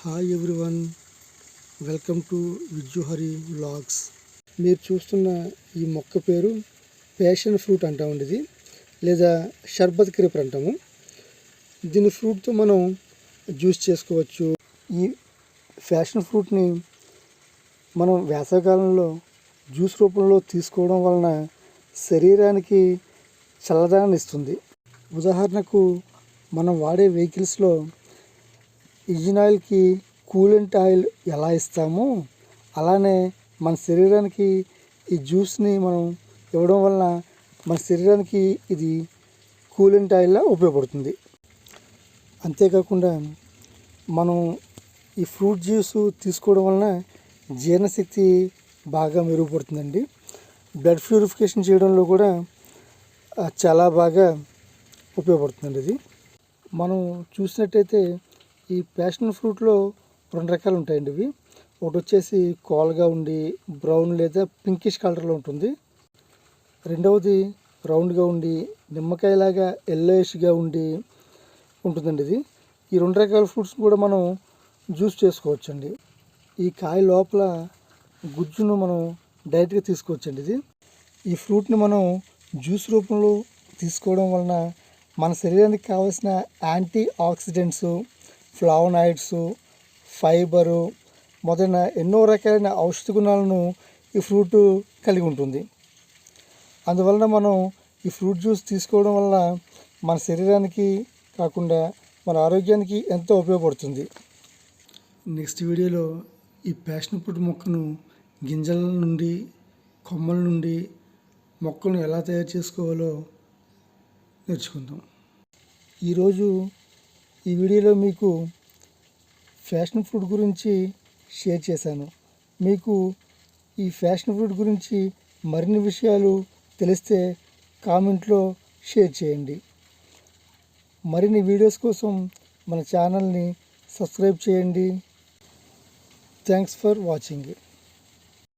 Hi everyone welcome to Vijjuhari vlogs మీరు చూస్తున్న ఈ మొక్క పేరు ప్యాషన్ ఫ్రూట్ అంటామండి ఇది లేదా షర్బత్ క్రీపర్ అంటాము. దీని ఫ్రూట్తో మనం జ్యూస్ చేసుకోవచ్చు. ఈ ఫ్యాషన్ ఫ్రూట్ని మనం వేసవికాలంలో జ్యూస్ రూపంలో తీసుకోవడం వలన శరీరానికి చల్లదనాన్ని ఇస్తుంది. ఉదాహరణకు మనం వాడే వెహికల్స్లో ఇంజిన్ ఆయిల్కి కూలెంట్ ఆయిల్ ఎలా ఇస్తామో అలానే మన శరీరానికి ఈ జ్యూస్ని మనం ఇవ్వడం వలన మన శరీరానికి ఇది కూలెంట్ ఆయిల్లా ఉపయోగపడుతుంది. అంతేకాకుండా మనం ఈ ఫ్రూట్ జ్యూస్ తీసుకోవడం వలన జీర్ణశక్తి బాగా మెరుగుపడుతుందండి. బ్లడ్ ప్యూరిఫికేషన్ చేయడంలో కూడా చాలా బాగా ఉపయోగపడుతుందండి ఇది. మనం చూసినట్టయితే ఈ ప్యాషన్ ఫ్రూట్లో రెండు రకాలు ఉంటాయండి ఇవి. ఒకటి వచ్చేసి కోల్గా ఉండి బ్రౌన్ లేదా పింకిష్ కలర్లో ఉంటుంది. రెండవది రౌండ్గా ఉండి నిమ్మకాయలాగా ఎల్లోయిష్గా ఉండి ఉంటుందండి ఇది. ఈ రెండు రకాల ఫ్రూట్స్ కూడా మనం జ్యూస్ చేసుకోవచ్చండి. ఈ కాయ లోపల గుజ్జును మనం డైరెక్ట్గా తీసుకోవచ్చండి ఇది. ఈ ఫ్రూట్ని మనం జ్యూస్ రూపంలో తీసుకోవడం వలన మన శరీరానికి కావాల్సిన యాంటీ ఆక్సిడెంట్స్ ఫ్లావనాయిడ్స్ ఫైబరు మొదలైన ఎన్నో రకాలైన ఔషధ గుణాలను ఈ ఫ్రూట్ కలిగి ఉంటుంది. అందువలన మనం ఈ ఫ్రూట్ జ్యూస్ తీసుకోవడం వల్ల మన శరీరానికి కాకుండా మన ఆరోగ్యానికి ఎంతో ఉపయోగపడుతుంది. నెక్స్ట్ వీడియోలో ఈ ప్యాషన్ ఫ్రూట్ మొక్కను గింజల నుండి కొమ్మల నుండి మొక్కలను ఎలా తయారు చేసుకోవాలో నేర్చుకుందాం. ఈరోజు ఈ వీడియోలో మీకు ఫ్యాషన్ ఫ్రూట్ గురించి షేర్ చేశాను. మీకు ఈ ఫ్యాషన్ ఫ్రూట్ గురించి మరిన్ని విషయాలు తెలిస్తే కామెంట్లో షేర్ చేయండి. మరిన్ని వీడియోస్ కోసం మన ఛానల్ని సబ్స్క్రైబ్ చేయండి. Thanks for watching.